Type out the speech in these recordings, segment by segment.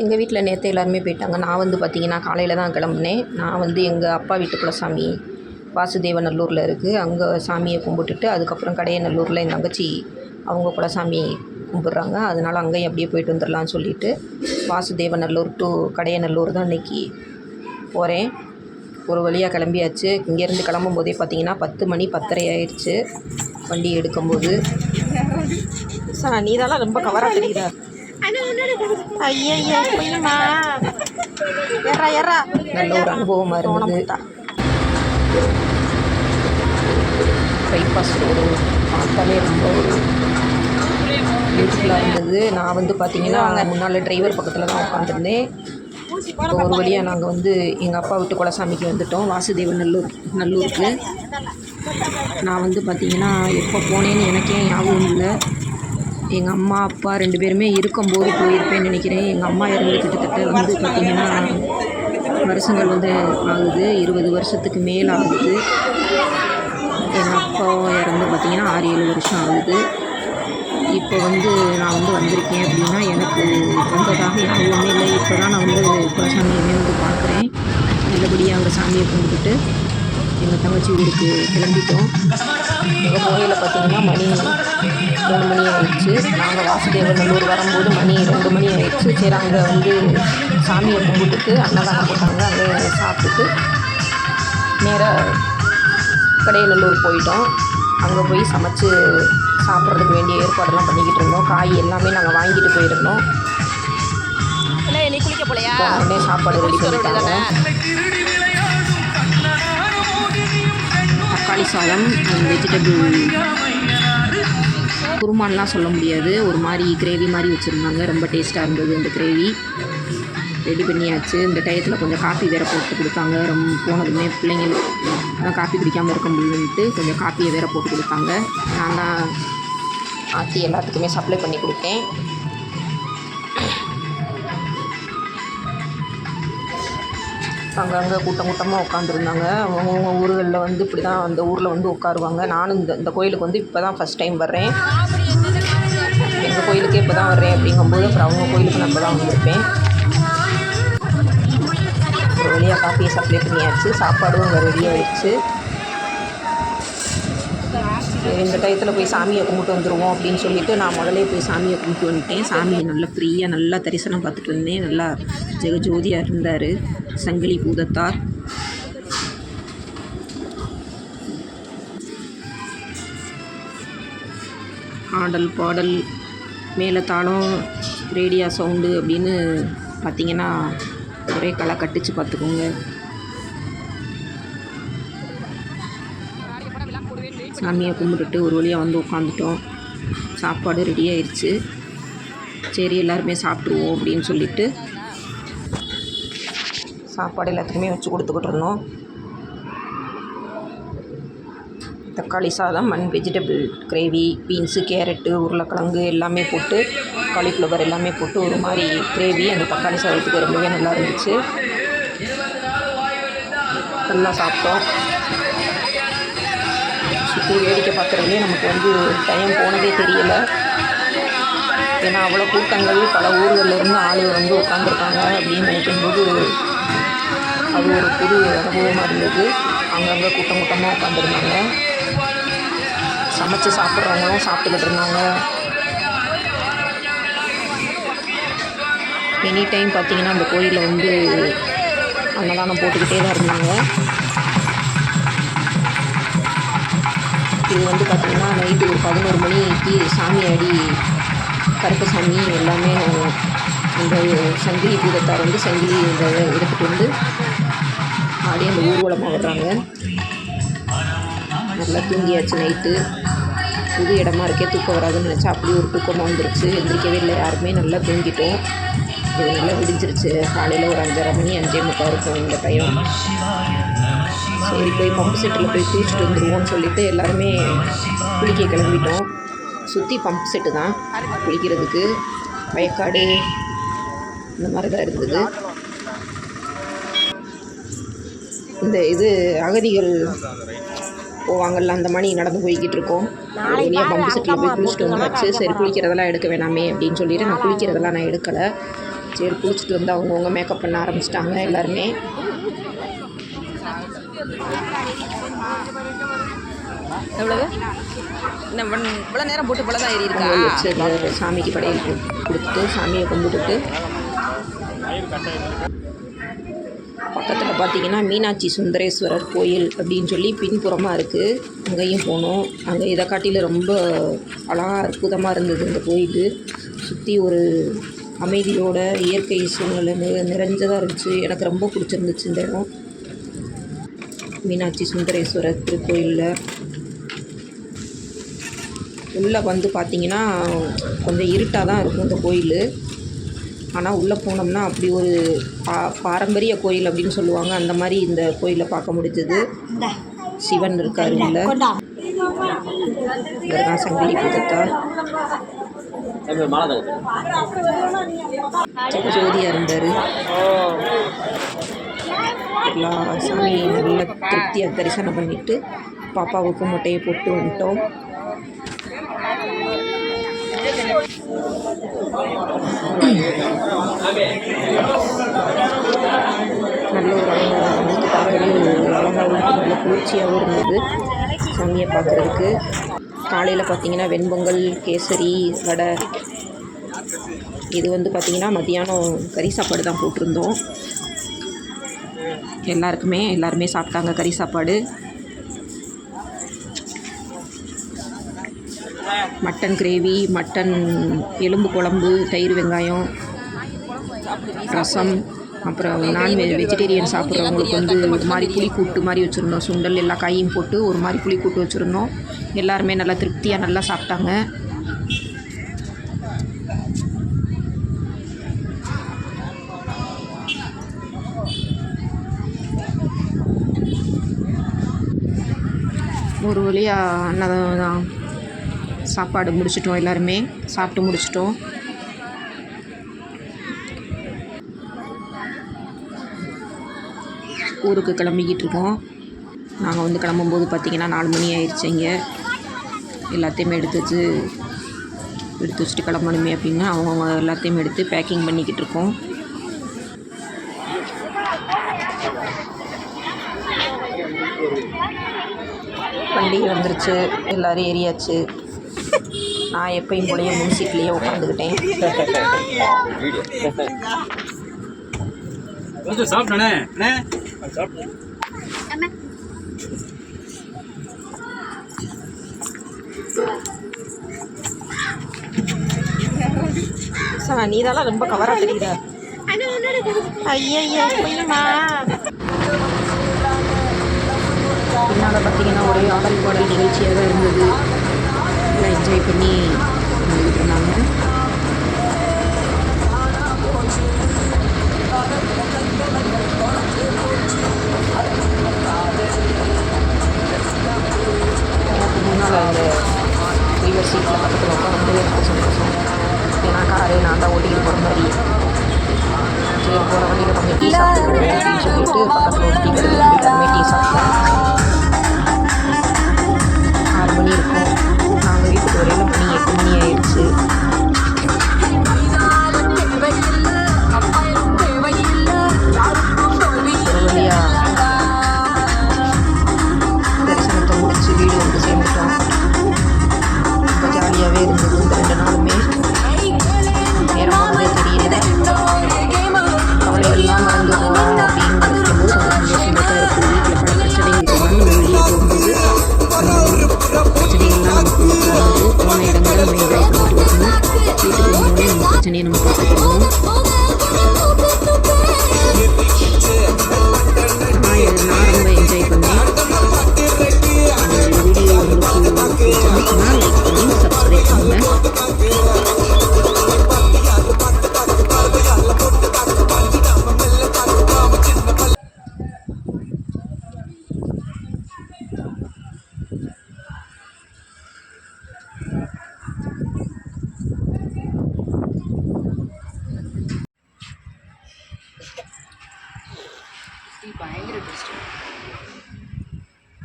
எங்கள் வீட்டில் நேற்று எல்லாருமே போயிட்டாங்க. நான் வந்து பார்த்திங்கன்னா காலையில் தான் கிளம்புனேன். நான் வந்து எங்கள் அப்பா வீட்டு குலசாமி வாசுதேவநல்லூரில் இருக்குது அங்கே சாமியை கும்பிட்டுட்டு அதுக்கப்புறம் கடையநல்லூரில் என் தங்கச்சி அவங்க குலசாமி கும்பிட்றாங்க. அதனால் அங்கேயும் அப்படியே போயிட்டு வந்துடலான்னு சொல்லிட்டு வாசுதேவநல்லூர் டு கடையநல்லூர் தான் இன்றைக்கி போகிறேன் ஒரு வழியாக கிளம்பியாச்சு. இங்கேருந்து கிளம்பும் போதே பார்த்தீங்கன்னா பத்து மணி பத்தரை ஆயிடுச்சு வண்டி எடுக்கும்போது. சார் நீ ரொம்ப கவராக தெரியுதா? ஐயா பொய்யுமா எறா எறா நல்ல ஒரு அனுபவமாக இருந்தது பைபாஸ் ரோடு பார்த்தாலே ரொம்ப ஒரு பியூட்டிஃபுல்லாக இருந்தது நான் வந்து பார்த்தீங்கன்னா முன்னால் டிரைவர் பக்கத்தில் தான் உட்காந்துருந்தேன் இப்போ ஒரு வழியாக நாங்கள் வந்து எங்கள் அப்பா வீட்டு குலசாமிக்கு வந்துட்டோம். வாசுதேவன் நல்லூர் நல்லூருக்கு. நான் வந்து பார்த்தீங்கன்னா எப்போ போனேன்னு எனக்கே ஞாபகம் இல்லை. எங்கள் அம்மா அப்பா ரெண்டு பேருமே இருக்கும்போது போயிருப்பேன்னு நினைக்கிறேன். எங்கள் அம்மா இறந்து கிட்டத்தட்ட வந்து பார்த்திங்கன்னா வருஷங்கள் வந்து ஆகுது. இருபது வருஷத்துக்கு மேலே ஆகுது. எங்கள் அப்பா இறந்து பார்த்திங்கன்னா ஆறு ஏழு வருஷம் ஆகுது. இப்போ வந்து நான் வந்து வந்திருக்கேன் அப்படின்னா எனக்கு வந்ததாக யாருமே இல்லை. இப்போ தான் நான் வந்து குலசாமியுமே வந்து பார்க்குறேன். நல்லபடியாக அவங்க சாமியை கும்பிட்டுட்டு எங்கள் தங்கச்சி ஊருக்கு கிளம்பிட்டோம். எங்கள் கோயிலில் பார்த்தீங்கன்னா மணி மூணு மணி ஆயிடுச்சு. நாங்கள் வாசுதேவநல்லூர் வரும்போது மணி ரெண்டு மணி ஆயிடுச்சு. சரி அங்கே வந்து சாமியை கும்பிட்டுட்டு அன்னதானம் போட்டாங்க. அங்கே சாப்பிட்டுட்டு நேராக கடையநல்லூர் போயிட்டோம். அங்கே போய் சமைச்சு சாப்பிட்றதுக்கு வேண்டிய ஏற்பாடெல்லாம் பண்ணிக்கிட்டு இருந்தோம். காய் எல்லாமே நாங்கள் வாங்கிட்டு போயிருந்தோம். உடனே சாப்பாடு ரெடி பண்ணிட்டாங்க. தக்காளி சாதம் வெஜிடபிள் குருமான்லாம் சொல்ல முடியாது. ஒரு மாதிரி கிரேவி மாதிரி வச்சுருந்தாங்க. ரொம்ப டேஸ்ட்டாக இருந்தது இந்த கிரேவி ரெடி பண்ணியாச்சு. இந்த டயத்தில் கொஞ்சம் காஃபி வேறு போட்டு கொடுத்தாங்க. ரொம்ப போனதுமே பிள்ளைங்களுக்கு காஃபி குடிக்காமல் இருக்க முடியும்ட்டு கொஞ்சம் காஃபியை வேறு போட்டு கொடுத்தாங்க. நான் தான் ஆற்றி எல்லாத்துக்குமே சப்ளை பண்ணி கொடுத்தேன். அங்கங்கே கூட்டம் கூட்டமாக உட்காந்துருந்தாங்க அவங்கவுங்க ஊர்களில் வந்து இப்படி தான் அந்த ஊரில் வந்து உட்காருவாங்க. நானும் இந்த இந்த கோயிலுக்கு வந்து இப்போ தான் ஃபஸ்ட் டைம் வர்றேன். எங்கள் கோயிலுக்கே இப்போ தான் வர்றேன் அப்படிங்கும்போது அப்புறம் அவங்க கோயிலுக்கு நம்ம தான் வந்திருப்பேன். ஒரு வழியாக காஃபியை சப்ளை பண்ணியாச்சு. சாப்பாடும் அங்கே ரெடி ஆயிடுச்சு. சரி, இந்த டயத்தில் போய் சாமியை கும்பிட்டு வந்துடுவோம் அப்படின்னு சொல்லிட்டு நான் முதலே போய் சாமியை கும்பிட்டு வந்துட்டேன். சாமியை நல்லா ஃப்ரீயாக நல்லா தரிசனம் பார்த்துட்டு வந்தேன். நல்லா ஜெகஜோதியாக இருந்தார். சங்கிலி பூதத்தார். ஆடல் பாடல் மேலே தாளம் ரேடியா சவுண்டு அப்படின்னு பார்த்தீங்கன்னா ஒரே களை கட்டிச்சு பார்த்துக்கோங்க. சாமியை கும்பிட்டுட்டு ஒரு வழியாக வந்து உட்காந்துட்டோம். சாப்பாடு ரெடி ஆயிடுச்சு சரி எல்லாருமே சாப்பிட்ருவோம் அப்படின்னு சொல்லிட்டு சாப்பாடு எல்லாத்துக்குமே வச்சு கொடுத்துக்கிட்டு இருந்தோம். தக்காளி சாதம் and vegetable gravy beans carrot உருளைக்கிழங்கு எல்லாமே போட்டு காலிஃப்ளவர் எல்லாமே போட்டு ஒரு மாதிரி கிரேவி அந்த தக்காளி சாதத்துக்கு ரொம்பவே நல்லா இருந்துச்சு. நல்லா சாப்பிட்டோம். சுற்றி வேடிக்கை பார்க்குறதுலே நமக்கு வந்து டைம் போனதே தெரியல. ஏன்னா அவ்வளோ கூட்டங்கள் பல ஊர்களில் இருந்து வந்து உட்காந்துருக்காங்க அப்படின்னு நினைக்கும்போது அது ஒரு புது அனுபவமாக இருந்தது. அங்கங்கே கூட்டம் கூட்டமாக உட்காந்துருந்தாங்க சமைச்சு சாப்பிட்றவங்களும் சாப்பிட்டுக்கிட்டு இருந்தாங்க. எனி டைம் பார்த்தீங்கன்னா அந்த கோயிலில் வந்து அன்னதானம் போட்டுக்கிட்டே தான் இருந்தாங்க. இது வந்து பார்த்திங்கன்னா நைட்டு ஒரு பதினோரு மணிக்கு சாமி ஆடி கருப்பசாமி எல்லாமே அந்த சங்கிலி பூதத்தார் வந்து சங்கிலி இந்த எடுத்துகிட்டு வந்து அப்படியே அந்த ஊர்வலமாக வர்றாங்க நல்லா தூங்கியாச்சு நைட்டு. புது இடமா இருக்கே தூக்கம் வராதுன்னு நினச்சா அப்படியே ஒரு தூக்கமாக வந்துருச்சு. எந்திரிக்கவே இல்லை யாருமே நல்லா தூங்கிட்டோம். இது நல்லா விடிஞ்சிருச்சு. காலையில் ஒரு அஞ்சரை மணி அஞ்சே முக்கால் இருக்கும் இந்த டைம் சரி போய் பம்பு செட்டில் போய் குளிச்சுட்டு வந்துடுவோம்னு சொல்லிட்டு எல்லாருமே குளிக்க கிளம்பிட்டோம். சுற்றி பம்ப் செட்டு தான் குளிக்கிறதுக்கு. வயக்காடு இந்த மாதிரி தான் இருந்தது. இந்த இது அகதிகள் போவாங்கல்ல அந்த மணி நடந்து போய்கிட்டு இருக்கோம். வழியாக பம்பு செட்டில் போய் குளிச்சுட்டு வந்தாச்சு சரி குளிக்கிறதெல்லாம் எடுக்க வேணாமே அப்படின்னு சொல்லிட்டு நான் குளிக்கிறதெல்லாம் நான் எடுக்கலை. சரி குளிச்சுட்டு வந்து அவங்கவுங்க மேக்கப் பண்ண ஆரம்பிச்சிட்டாங்க எல்லாருமே. எவ்வளவு? இவ்வளோ நேரம் போட்டு போல தான் ஏறி இருக்கா? வச்சு சாமிக்கு படையல் கொடுத்துட்டு சாமியை கும்பிட்டுட்டு. பக்கத்தில் பார்த்தீங்கன்னா மீனாட்சி சுந்தரேஸ்வரர் கோயில் அப்படின்னு சொல்லி பின்புறமாக இருக்குது அங்கேயும் போனோம். அங்கே இதை காட்டியில் ரொம்ப அழகாக அற்புதமாக இருந்தது இந்த கோயில். சுற்றி ஒரு அமைதியோட இயற்கை சூழ்நிலை நிறைஞ்சதாக இருந்துச்சு. எனக்கு ரொம்ப பிடிச்சிருந்துச்சு இந்த இடம். மீனாட்சி சுந்தரேஸ்வரர் திருக்கோயிலில். உள்ளே வந்து பார்த்தீங்கன்னா கொஞ்சம் இருட்டாக தான் இருக்கும் இந்த கோயில். ஆனால் உள்ளே போனோம்னா அப்படி ஒரு பா பாரம்பரிய கோயில் அப்படின்னு சொல்லுவாங்க. அந்த மாதிரி இந்த கோயிலை பார்க்க முடிஞ்சது. சிவன் இருக்காரு உள்ள இவர் சங்கிலி பூதத்தார் ஜோதியாக இருந்தார் எல்லா சாமியை நல்ல திருப்தியாக தரிசனம் பண்ணிவிட்டு பாப்பாவுக்கு முட்டையை போட்டு வந்துட்டோம். நல்ல ஒரு அலங்காரம் பார்க்கவே அழகாகவும் நல்ல குளிர்ச்சியாகவும் இருந்தது சாமியை பார்க்குறதுக்கு காலையில் பார்த்தீங்கன்னா வெண்பொங்கல் கேசரி வடை இது வந்து பார்த்திங்கன்னா மத்தியானம் கறி சாப்பாடு தான் போட்டிருந்தோம் எல்லாருக்குமே எல்லாருமே சாப்பிட்டாங்க கறி சாப்பாடு. மட்டன் கிரேவி மட்டன் எலும்பு குழம்பு தயிர் வெங்காயம் ரசம் அப்புறம் நான்வெஜ் வெஜிடேரியன் சாப்பிட்றவங்களுக்கு வந்து ஒரு மாதிரி புளி கூட்டு மாதிரி வச்சுருந்தோம். சுண்டல் எல்லா காயும் போட்டு ஒரு மாதிரி புளி கூட்டு வச்சுருந்தோம். எல்லாருமே நல்லா திருப்தியாக நல்லா சாப்பிட்டாங்க. ஒரு வழியாக அன்னதானம் சாப்பாடு முடிச்சிட்டோம் எல்லாருமே. சாப்பிட்டு முடிச்சிட்டோம். ஊருக்கு கிளம்பிக்கிட்டு இருக்கோம். நாங்கள் வந்து கிளம்பும்போது பார்த்திங்கன்னா நாலு மணி ஆயிடுச்சு இங்கே. எல்லாத்தையுமே எடுத்து வச்சு எடுத்து வச்சுட்டு கிளம்பணுமே அப்படின்னு அவங்கவுங்க எல்லாத்தையும் எடுத்து பேக்கிங் பண்ணிக்கிட்டு இருக்கோம். பண்டிகை வந்துருச்சு. எல்லோரும் ஏறியாச்சு. நான் எப்பயும் போலயே முன் சீட்லேயே உட்காந்துக்கிட்டேன் சார் நீ இதெல்லாம் ரொம்ப கவராக தெரியுற ஐயா பின்னால் பார்த்தீங்கன்னா ஒரே ஆடல் பாடல் நிகழ்ச்சியாக இருந்தது. என்ஜாய் பண்ணி இருந்தாங்க எனக்கு முன்னால் அந்த ரிவர் சீட்டில் பக்கத்தில் உட்காந்து எனக்கு சந்தோஷம் ஏன்னா காரே நான் தான் ஓட்டிக்கிட்டு போகிற மாதிரி போகிற வழியில் கொஞ்சம் டீ சாப்பிட்டு சொல்லிட்டு பக்கத்தில் டீ கடையில் எல்லாருமே டீ சாப்பிட்டோம்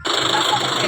Tá Cristo.